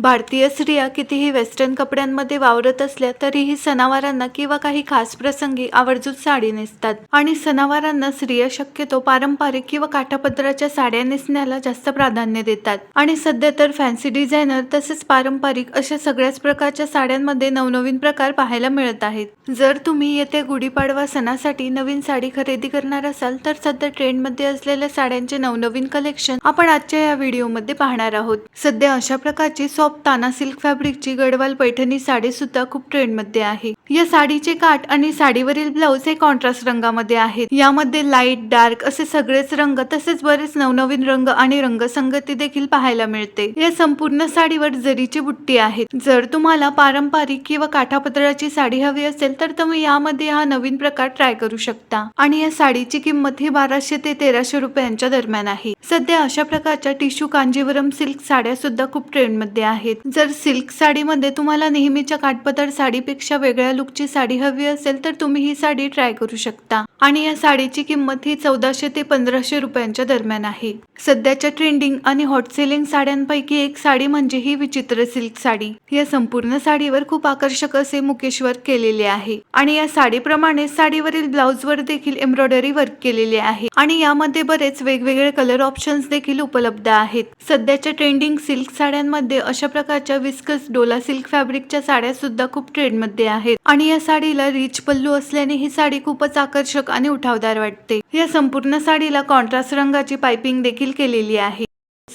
भारतीय स्त्रिया कितीही वेस्टर्न कपड्यांमध्ये वावरत असल्या तरीही सणावारांना किंवा काही खास प्रसंगी आवर्जून साडी नेसतात. आणि सणावारांना स्त्रिया शक्यतो पारंपरिक किंवा काठापदराच्या साड्या नेसण्याला जास्त प्राधान्य देतात. आणि सध्या तर फॅन्सी डिझायनर तसेच पारंपरिक अशा सगळ्याच प्रकारच्या साड्यांमध्ये नवनवीन प्रकार पाहायला मिळत आहेत. जर तुम्ही येत्या गुढीपाडवा सणासाठी नवीन साडी खरेदी करणार असाल तर सध्या ट्रेंडमध्ये असलेल्या साड्यांचे नवनवीन कलेक्शन आपण आजच्या या व्हिडिओमध्ये पाहणार आहोत. सध्या अशा प्रकारची टॉप ताना सिल्क फॅब्रिकची गडवाल पैठणी साडी सुद्धा खूप ट्रेंडमध्ये आहे. या साडीचे काठ आणि साडीवरील ब्लाऊज हे कॉन्ट्रास्ट रंगामध्ये आहेत. यामध्ये लाइट डार्क असे सगळेच रंग तसेच बरेच नवनवीन रंग आणि रंगसंगती देखील पाहायला मिळते. या संपूर्ण साडीवर जरीची बुट्टी आहे. जर तुम्हाला पारंपरिक किंवा काठापदराची साडी हवी असेल तर तुम्ही यामध्ये हा नवीन प्रकार ट्राय करू शकता. आणि या साडीची किंमत ही बाराशे ते तेराशे रुपयांच्या दरम्यान आहे. सध्या अशा प्रकारच्या टिश्यू कांजीवरम सिल्क साड्या सुद्धा खूप ट्रेंडमध्ये आहेत. जर सिल्क साडीमध्ये तुम्हाला नेहमीच्या काटपदर साडीपेक्षा वेगळ्या लुकची साडी हवी असेल तर तुम्ही ही साडी ट्राय करू शकता. आणि या साडीची किंमत ही चौदाशे ते पंधराशे रुपयांच्या दरम्यान आहे. सध्याच्या ट्रेंडिंग आणि हॉट सेलिंग साड्यांपैकी एक साडी म्हणजे ही विचित्र सिल्क साडी. या संपूर्ण साडीवर खूप आकर्षक असे मुकेश वर्क केलेले आहे. आणि या साडीप्रमाणे साडीवरील ब्लाउज वर देखील एम्ब्रॉयडरी वर्क केलेले आहे. आणि यामध्ये बरेच वेगवेगळे कलर ऑप्शन्स देखील उपलब्ध आहेत. सध्याच्या ट्रेंडिंग सिल्क साड्यांमध्ये अशा प्रकारच्या विस्कस डोला सिल्क फॅब्रिकच्या साड्या सुद्धा खूप ट्रेंडमध्ये आहेत. आणि या साडीला रिच पल्लू असल्याने ही साडी खूपच आकर्षक आणि उठावदार वाटते. या संपूर्ण साडीला कॉन्ट्रास्ट रंगाची पायपिंग देखील केलेली आहे.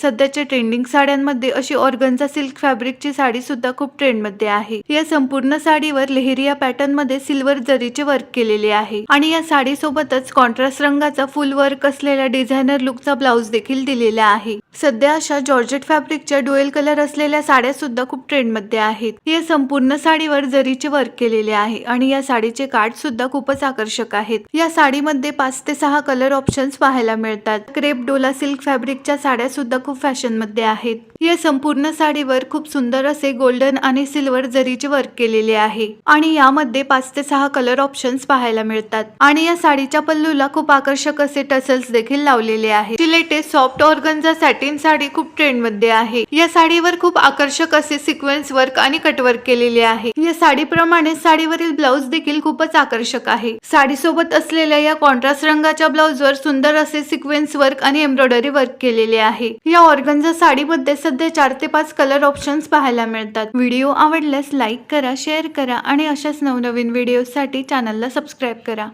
सध्याच्या ट्रेंडिंग साड्यांमध्ये अशी ऑर्गनचा सिल्क फॅब्रिकची साडी सुद्धा खूप ट्रेंडमध्ये आहे. या संपूर्ण साडीवर लेहरिया पॅटर्नमध्ये सिल्वर जरीचे वर्क केलेले आहे. आणि या साडी सोबतच कॉन्ट्रास्ट रंगाचा फुल वर्क असलेल्या डिझायनर लुकचा ब्लाउज देखील दिलेला आहे. सध्या अशा जॉर्जेट फॅब्रिकच्या डुएल कलर असलेल्या साड्या सुद्धा खूप ट्रेंडमध्ये आहेत. या संपूर्ण साडीवर जरीचे वर्क केलेले आहे आणि या साडीचे कार्ड सुद्धा खूपच आकर्षक आहेत. या साडीमध्ये पाच ते सहा कलर ऑप्शन्स पाहायला मिळतात. क्रेप डोला सिल्क फॅब्रिकच्या साड्या सुद्धा खूप फॅशनमध्ये आहेत. या संपूर्ण साडीवर खूप सुंदर असे गोल्डन आणि सिल्वर जरीचे वर्क केलेले आहे. आणि यामध्ये पाच ते सहा कलर ऑप्शन्स पाहायला मिळतात. आणि या साडीच्या पल्लूला खूप आकर्षक असे टसल्स देखील लावलेले आहे ची लेटेस्ट सॉफ्ट ऑर्गनचा सॅटिन साडी खूप ट्रेंडमध्ये आहे. या साडीवर खूप आकर्षक असे सिक्वेन्स वर्क आणि कटवर्क केलेले आहे. या साडीप्रमाणे साडीवरील ब्लाउज देखील खूपच आकर्षक आहे. साडी सोबत असलेल्या या कॉन्ट्रास्ट रंगाच्या ब्लाउजवर सुंदर असे सिक्वेन्स वर्क आणि एम्ब्रॉयडरी वर्क केलेले आहे. या ऑर्गनचा साडीमध्ये सध्या चार ते पाच कलर ऑप्शन्स पाहायला मिळतात. व्हिडिओ आवडल्यास लाईक करा शेअर करा आणि अशाच नवनवीन व्हिडिओसाठी चॅनलला सबस्क्राईब करा.